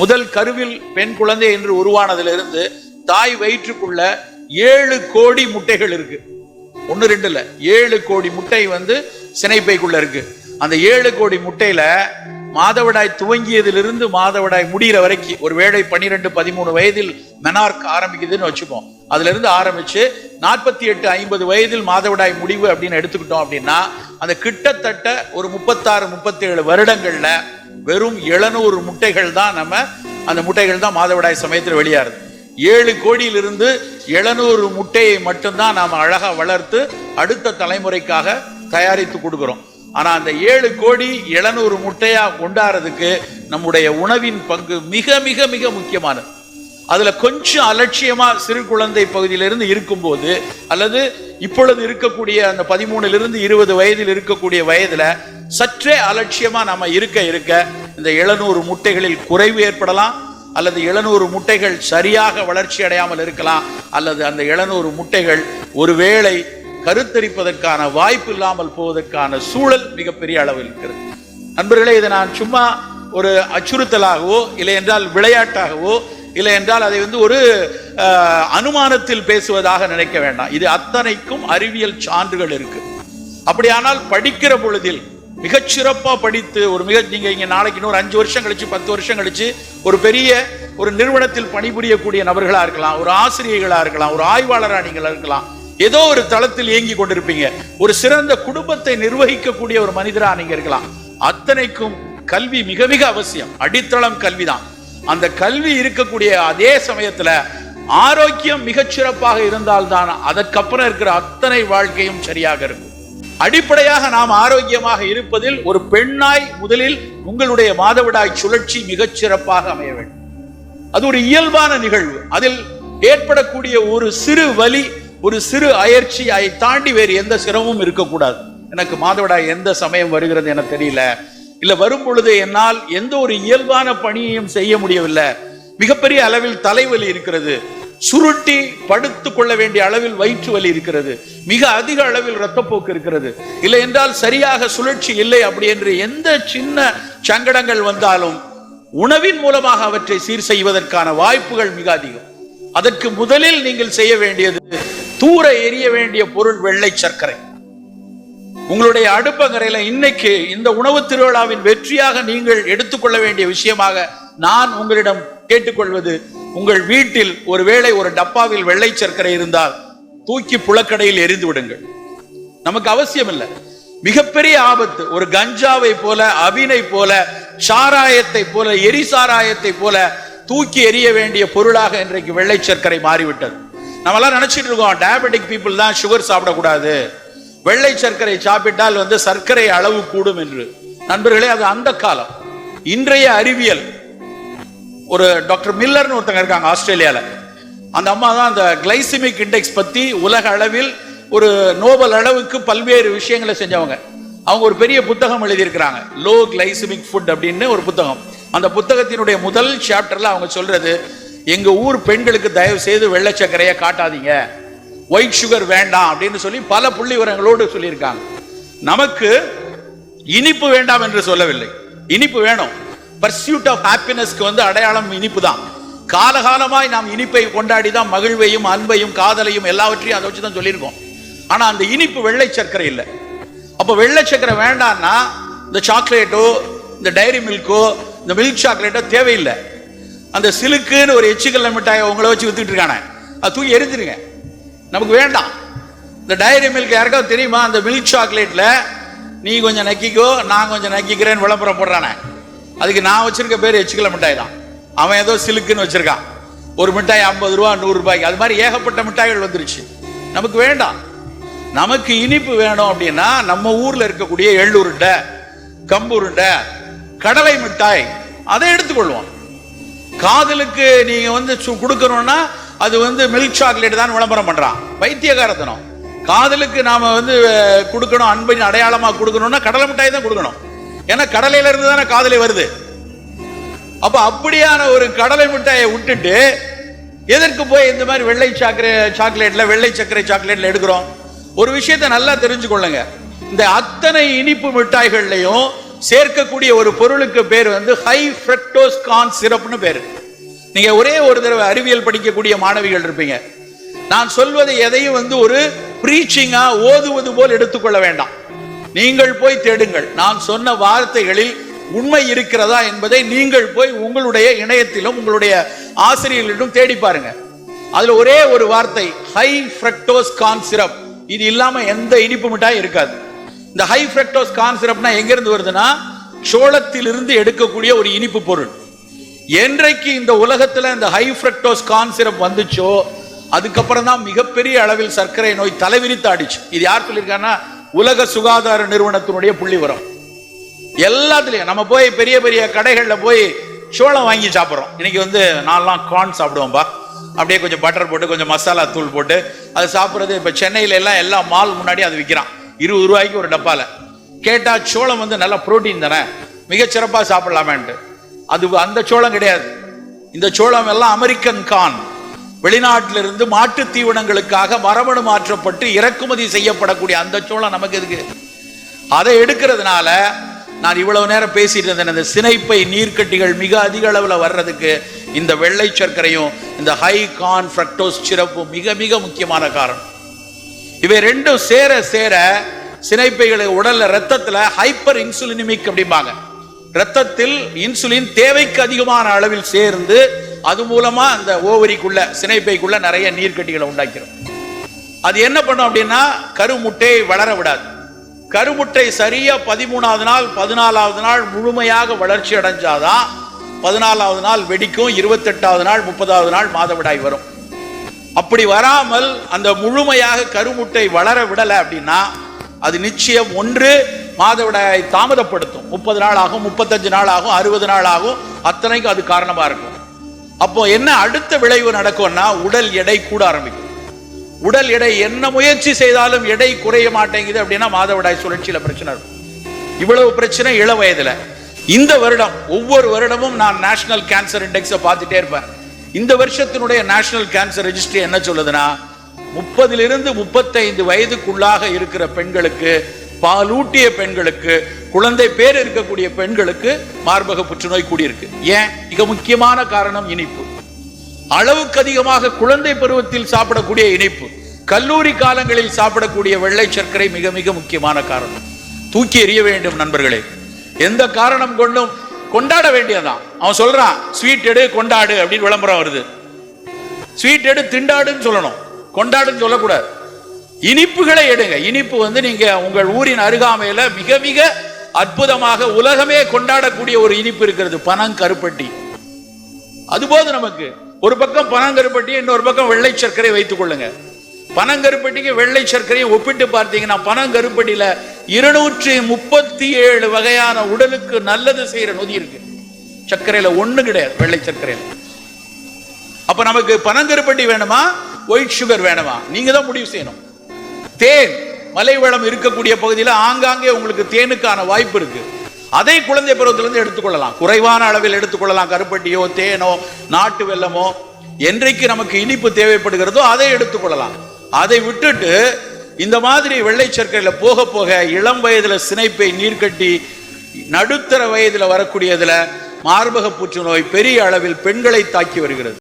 முதல் கருவில் பெண் குழந்தை என்று உருவானதிலிருந்து தாய் வயிற்றுக்குள்ள ஏழு கோடி முட்டைகள் இருக்கு. ஒன்று ரெண்டுல. ஏழு கோடி முட்டை வந்து சினைப்பைக்குள்ள இருக்கு. அந்த ஏழு கோடி முட்டையில மாதவிடாய் துவங்கியதிலிருந்து மாதவிடாய் முடிகிற வரைக்கும் ஒரு வேளை பன்னிரெண்டு பதிமூணு வயதில் மெனார்க் ஆரம்பிக்குதுன்னு வச்சுப்போம். அதுல இருந்து ஆரம்பிச்சு நாற்பத்தி எட்டு ஐம்பது வயதில் மாதவிடாய் முடிவு அப்படின்னு எடுத்துக்கிட்டோம் அப்படின்னா அந்த கிட்டத்தட்ட ஒரு முப்பத்தாறு முப்பத்தேழு வருடங்கள்ல வெறும் எழுநூறு முட்டைகள் தான் நம்ம அந்த முட்டைகள் தான் மாதவிடாய் சமயத்தில் வெளியாருது. ஏழு கோடியிலிருந்து எழுநூறு முட்டையை மட்டும்தான் நாம் அழகாக வளர்த்து அடுத்த தலைமுறைக்காக தயாரித்து கொடுக்குறோம். ஆனால் அந்த ஏழு கோடி எழுநூறு முட்டையாக கொண்டாடுறதுக்கு நம்முடைய உணவின் பங்கு மிக மிக மிக முக்கியமானது. அதுல கொஞ்சம் அலட்சியமா சிறு குழந்தை பகுதியிலிருந்து இருக்கும்போது அல்லது இப்பொழுது இருக்கக்கூடிய அந்த பதிமூணுல இருபது வயதில் இருக்கக்கூடிய வயதுல சற்றே அலட்சியமா நாம இருக்க இருக்க இந்த எழுநூறு முட்டைகளில் குறைவு ஏற்படலாம் அல்லது எழுநூறு முட்டைகள் சரியாக வளர்ச்சி அடையாமல் இருக்கலாம் அல்லது அந்த எழுநூறு முட்டைகள் ஒருவேளை கருத்தரிப்பதற்கான வாய்ப்பு இல்லாமல் போவதற்கான சூழல் மிகப்பெரிய அளவில் இருக்கிறது. நண்பர்களே இதை நான் சும்மா ஒரு அச்சுறுத்தலாகவோ இல்லை என்றால் விளையாட்டாகவோ இல்லை என்றால் அதை வந்து ஒரு அனுமானத்தில் பேசுவதாக நினைக்க வேண்டாம். இது அத்தனைக்கும் அறிவியல் சான்றுகள் இருக்கு. அப்படியானால் படிக்கிற பொழுதில் மிகச்சிறப்பாக படித்து ஒரு மிக நீங்க இங்க நாளைக்கு இன்னொரு அஞ்சு வருஷம் கழிச்சு பத்து வருஷம் கழிச்சு ஒரு பெரிய ஒரு நிறுவனத்தில் பணிபுரியக்கூடிய நபர்களா இருக்கலாம் ஒரு ஆசிரியர்களா இருக்கலாம் ஒரு ஆய்வாளரா நீங்கள் இருக்கலாம். ஏதோ ஒரு தளத்தில் இயங்கி கொண்டிருப்பீங்க. ஒரு சிறந்த குடும்பத்தை நிர்வகிக்கக்கூடிய ஒரு மனிதரா நீங்க இருக்கலாம். அத்தனைக்கும் கல்வி மிக மிக அவசியம். அடித்தளம் கல்விதான். அந்த கல்வி இருக்கக்கூடிய அதே சமயத்துல ஆரோக்கியம் மிகச்சிறப்பாக இருந்தால்தான் அதற்கப்புறம் இருக்கிற அத்தனை வாழ்க்கையும் சரியாக இருக்கும். அடிப்படையாக நாம் ஆரோக்கியமாக இருப்பதில் ஒரு பெண்ணாய் முதலில் உங்களுடைய மாதவிடாய் சுழற்சி மிகச்சிறப்பாக அமைய வேண்டும். அது ஒரு இயல்பான நிகழ்வு. அதில் ஏற்படக்கூடிய ஒரு சிறு வலி ஒரு சிறு அயற்சி அதை தாண்டி வேறு எந்த சிரமமும் இருக்கக்கூடாது. எனக்கு மாதவிடாய் எந்த சமயம் வருகிறது என தெரியல. இல்ல வரும் பொழுது என்னால் எந்த ஒரு இயல்பான பணியையும் செய்ய முடியவில்லை. மிகப்பெரிய அளவில் தலைவலி இருக்கிறது. சுருட்டி படுத்து கொள்ள வேண்டிய அளவில் வயிற்று வலி இருக்கிறது. மிக அதிக அளவில் இரத்தப்போக்கு இருக்கிறது. இல்லை என்றால் சரியாக சுழற்சி இல்லை அப்படி என்று எந்த சின்ன சங்கடங்கள் வந்தாலும் உணவின் மூலமாக அவற்றை சீர் செய்வதற்கான வாய்ப்புகள் மிக அதிகம். அதற்கு முதலில் நீங்கள் செய்ய வேண்டியது தூர எரிய வேண்டிய பொருள் வெள்ளை சர்க்கரை. உங்களுடைய அடுப்பங்கரையில இன்னைக்கு இந்த உணவு திருவிழாவின் வெற்றியாக நீங்கள் எடுத்துக்கொள்ள வேண்டிய விஷயமாக நான் உங்களிடம் கேட்டுக்கொள்வது உங்கள் வீட்டில் ஒருவேளை ஒரு டப்பாவில் வெள்ளை சர்க்கரை இருந்தால் தூக்கி புழக்கடையில் எரிந்து விடுங்கள். நமக்கு அவசியம் இல்லை மிகப்பெரிய ஆபத்து ஒரு கஞ்சாவை போல அபினை போல சாராயத்தை போல எரி சாராயத்தை போல தூக்கி எறிய வேண்டிய பொருளாக இன்றைக்கு வெள்ளை சர்க்கரை மாறிவிட்டது. நம்மளாம் நினைச்சிட்டு இருக்கோம் டயபெட்டிக் பீப்புள் தான் சுகர் சாப்பிடக்கூடாது. வெள்ளை சர்க்கரை சாப்பிட்டால் வந்து சர்க்கரை அளவு கூடும் என்று. நண்பர்களே அது அந்த காலம். இன்றைய அறிவியல். ஒரு டாக்டர் மில்லர்னு ஒருத்தங்க இருக்காங்க ஆஸ்திரேலியால. அந்த அம்மா தான் அந்த கிளைசிமிக் இண்டெக்ஸ் பத்தி உலக அளவில் ஒரு நோபல் அளவுக்கு பல்வேறு விஷயங்களை செஞ்சவங்க. அவங்க ஒரு பெரிய புத்தகம் எழுதியிருக்கிறாங்க. லோ கிளைசிமிக் ஃபுட் அப்படின்னு ஒரு புத்தகம். அந்த புத்தகத்தினுடைய முதல் சாப்டர்ல அவங்க சொல்றது எங்க ஊர் பெண்களுக்கு தயவு செய்து வெள்ளை சர்க்கரையை காட்டாதீங்க. ஒயிட் சுகர் வேண்டாம் அப்படின்னு சொல்லி பல புள்ளி விவரங்களோடு சொல்லியிருக்காங்க. நமக்கு இனிப்பு வேண்டாம் என்று சொல்லவில்லை. இனிப்பு வேணும். பர்சியூட் ஆஃப் ஹாப்பினஸ்க்கு வந்து அடையாளம் இனிப்பு தான். காலகாலமாய் நாம் இனிப்பை கொண்டாடி தான் மகிழ்வையும் அன்பையும் காதலையும் எல்லாவற்றையும் அதை வச்சு தான் சொல்லியிருக்கோம். ஆனால் அந்த இனிப்பு வெள்ளை சர்க்கரை இல்லை. அப்போ வெள்ளை சர்க்கரை வேண்டாம்னா இந்த சாக்லேட்டோ இந்த டைரி மில்க்கோ இந்த மில்க் சாக்லேட்டோ தேவையில்லை. அந்த சிலுக்குன்னு ஒரு எச்சுக்கல்ல மிட்டாயை உங்களை வச்சு வித்துக்கிட்டு இருக்கானே. அது தூக்கி எரிஞ்சிருங்க. நமக்கு வேண்டாம். இந்த டைரி மில்க் யாருக்காவது தெரியுமா? அந்த மில்க் சாக்லேட்டில் நீ கொஞ்சம் நக்கிக்கோ நான் கொஞ்சம் நக்கிக்கிறேன்னு விளம்பரம் போடுறானே. அதுக்கு நான் வச்சிருக்க பேர் எச்சுக்கல மிட்டாய் தான். அவன் ஏதோ சிலுக்குன்னு வச்சிருக்கான். ஒரு மிட்டாய் ஐம்பது ரூபா நூறுரூபாய்க்கு அது மாதிரி ஏகப்பட்ட மிட்டாய்கள் வந்துருச்சு. நமக்கு வேண்டாம். நமக்கு இனிப்பு வேணும் அப்படின்னா நம்ம ஊரில் இருக்கக்கூடிய எள்ளுருண்டை கம்புருண்டை கடலை மிட்டாய் அதை எடுத்துக்கொள்வோம். காதலுக்கு நீங்கள் வந்து சு- கொடுக்கணும்னா அது வந்து மில்க் சாக்லேட் தான் விளம்பரம் பண்றான். வைத்தியகாரத்தனம். காதலுக்கு நாம வந்து கொடுக்கணும் அன்பின் அடையாளமா கொடுக்கணும்னா கடலை மிட்டாய் தான் கொடுக்கணும். ஏன்னா கடலையில இருந்து தானே காதலை வருது. அப்ப அப்படியான ஒரு கடலை மிட்டாயை விட்டுட்டு எதற்கு போய் இந்த மாதிரி வெள்ளை சாக்கரை சாக்லேட்ல வெள்ளை சர்க்கரை சாக்லேட்ல எடுக்கிறோம்? ஒரு விஷயத்தை நல்லா தெரிஞ்சுக்கொள்ளுங்க. இந்த அத்தனை இனிப்பு மிட்டாய்கள்லையும் சேர்க்கக்கூடிய ஒரு பொருளுக்கு பேர் வந்து ஹை ஃப்ரெக்டோஸ் கான் சிரப்னு பேர். நீங்க ஒரே ஒரு தடவை அறிவியல் படிக்கக்கூடிய மாணவிகள் இருப்பீங்க. நான் சொல்வதை எதையும் வந்து ஒரு பிரீச்சிங்கா ஓதுவது போல் எடுத்துக்கொள்ள வேண்டாம். நீங்கள் போய் தேடுங்கள். நான் சொன்ன வார்த்தைகளில் உண்மை இருக்கிறதா என்பதை நீங்கள் போய் உங்களுடைய இணையத்திலும் உங்களுடைய ஆசிரியர்களிடம் தேடி பாருங்க. அதுல ஒரே ஒரு வார்த்தை ஹை ஃப்ரக்டோஸ் கான் சிரப் இது இல்லாம எந்த இனிப்பு மிட்டாய் இருக்காது. இந்த ஹை ஃப்ரக்டோஸ் கான் சிரப்னா எங்க இருந்து வருதுன்னா சோளத்திலிருந்து எடுக்கக்கூடிய ஒரு இனிப்பு பொருள். என்றைக்கு இந்த உலகத்துல இந்த ஹை ஃப்ரக்டோஸ் கான் சிரப் வந்துச்சோ அதுக்கப்புறம் தான் மிகப்பெரிய அளவில் சர்க்கரை நோய் தலைவிரித்தாடிச்சு இது யார் சொல்லியிருக்காங்கன்னா உலக சுகாதார நிறுவனத்தினுடைய புள்ளி வரும் எல்லாத்துலயும் நம்ம போய் பெரிய பெரிய கடைகள்ல போய் சோளம் வாங்கி சாப்பிட்றோம். இன்னைக்கு வந்து நான்லாம் கார்ன் சாப்பிடுவோம்பா. அப்படியே கொஞ்சம் பட்டர் போட்டு கொஞ்சம் மசாலா தூள் போட்டு அது சாப்பிட்றது இப்போ சென்னையில எல்லாம் எல்லா மால் முன்னாடி அது விற்கிறான் இருபது ரூபாய்க்கு ஒரு டப்பால. கேட்டால் சோளம் வந்து நல்லா புரோட்டீன் தானே. மிகச்சிறப்பாக சாப்பிடலாமேன்ட்டு. அது அந்த சோளம் கிடையாது. இந்த சோளம் எல்லாம் அமெரிக்கன் கான். வெளிநாட்டிலிருந்து மாட்டு தீவனங்களுக்காக மரபணு மாற்றப்பட்டு இறக்குமதி செய்யப்படக்கூடிய அந்த சோளம் நமக்கு எதுக்கு? அதை எடுக்கிறதுனால நான் இவ்வளவு நேரம் பேசிட்டு இருந்தேன். இந்த சினைப்பை நீர்க்கட்டிகள் மிக அதிக அளவில் வர்றதுக்கு இந்த வெள்ளை சர்க்கரையும் இந்த ஹை கான் ஃப்ரக்டோஸ் சிறப்பும் மிக மிக முக்கியமான காரணம். இவை ரெண்டும் சேர சேர சினைப்பைகளை உடல்ல ரத்தத்தில் ஹைப்பர் இன்சுலினிமிக் அப்படிம்பாங்க. ரத்தத்தில் இன்சுலின் தேவைக்கு அதிகமான அளவில் சேர்ந்து அது மூலமா அந்த ஓவரிக்குள்ள சினைப்பைக்குள்ள நிறைய நீர்க்கட்டிகளை உண்டாக்கிறோம் அது என்ன பண்ணும் அப்படின்னா கருமுட்டையை வளர விடாது. கருமுட்டை சரியா பதிமூணாவது நாள் பதினாலாவது நாள் முழுமையாக வளர்ச்சி அடைஞ்சாதான் பதினாலாவது நாள் வெடிக்கும் இருபத்தெட்டாவது நாள் முப்பதாவது நாள் மாதவிடாய் வரும். அப்படி வராமல் அந்த முழுமையாக கருமுட்டை வளர விடலை அப்படின்னா அது நிச்சயம் ஒன்று மாதவிடாயை தாமதப்படுத்தும். முப்பது நாள் ஆகும் முப்பத்தஞ்சு நாள் ஆகும் அறுபது நாள் ஆகும் அத்தனைக்கும் அது காரணமா இருக்கும். அப்போ என்ன அடுத்த விளைவு நடக்கும்னா உடல் எடை கூட ஆரம்பிக்கும். உடல் எடை என்ன முயற்சி செய்தாலும் எடை குறைய மாட்டேங்குது அப்படின்னா மாதவிடாய் சுழற்சியில பிரச்சனை இருக்கும். இவ்வளவு பிரச்சனை இள வயதுல. இந்த வருடம் ஒவ்வொரு வருடமும் நான் நேஷனல் கேன்சர் இண்டெக்ஸை பார்த்துட்டே இருப்பேன். இந்த வருஷத்தினுடைய நேஷனல் கேன்சர் ரெஜிஸ்ட்ரி என்ன சொல்லுதுன்னா முப்பதிலிருந்து முப்பத்தைந்து வயதுக்குள்ளாக இருக்கிற பெண்களுக்கு பாலூட்டிய பெண்களுக்கு குழந்தை பேர் இருக்கக்கூடிய பெண்களுக்கு மார்பக புற்றுநோய் கூடியிருக்கு. ஏன்? மிக முக்கியமான காரணம் இனிப்பு. அளவுக்கு அதிகமாக குழந்தை பருவத்தில் சாப்பிடக்கூடிய இனிப்பு. கல்லூரி காலங்களில் சாப்பிடக்கூடிய வெள்ளை சர்க்கரை மிக மிக முக்கியமான காரணம். தூக்கி எறிய வேண்டும் நண்பர்களே. எந்த காரணம் கொண்டும் கொண்டாட வேண்டியதான் அவன் சொல்றான் ஸ்வீட் எடு கொண்டாடு அப்படின்னு விளம்பரம் வருது. ஸ்வீட் எடு திண்டாடுன்னு சொல்லணும். கொண்டாடுன்னு சொல்லக்கூடாது. இனிப்புகளை எடுங்க. இனிப்பு வந்து நீங்க உங்கள் ஊரின் அருகாமையில மிக மிக அற்புதமாக உலகமே கொண்டாடக்கூடிய ஒரு இனிப்பு இருக்கிறது பனங்கருப்பட்டி. அதுபோது நமக்கு ஒரு பக்கம் பனங்கருப்பட்டி இன்னொரு பக்கம் வெள்ளை சர்க்கரை வைத்துக் கொள்ளுங்க. பனங்கருப்பட்டிக்கு வெள்ளை சர்க்கரையை ஒப்பிட்டு பார்த்தீங்கன்னா பனங்கருப்பட்டியில இருநூற்றி முப்பத்தி ஏழு வகையான உடலுக்கு நல்லது செய்யற நொதி இருக்கு. சர்க்கரையில ஒண்ணு கிடையாது வெள்ளை சர்க்கரையில. அப்ப நமக்கு பனங்கருப்பட்டி வேணுமா? ஒயிட் சுகர் வேணுமா? நீங்க தான் முடிவு செய்யணும். தேன் மலை வளம் இருக்கக்கூடிய பகுதியில் ஆங்காங்கே உங்களுக்கு தேனுக்கான வாய்ப்பு இருக்கு. அதை குழந்தை பருவத்திலிருந்து எடுத்துக்கொள்ளலாம். குறைவான அளவில் எடுத்துக்கொள்ளலாம். கருப்பட்டியோ தேனோ நாட்டு வெள்ளமோ என்றைக்கு நமக்கு இனிப்பு தேவைப்படுகிறதோ அதை எடுத்துக்கொள்ளலாம். அதை விட்டுட்டு இந்த மாதிரி வெள்ளை சர்க்கரையில் போக போக இளம் வயதில் சினைப்பை நீர்க்கட்டி நடுத்தர வயதில் வரக்கூடியதில் மார்பக புற்றுநோய் பெரிய அளவில் பெண்களை தாக்கி வருகிறது.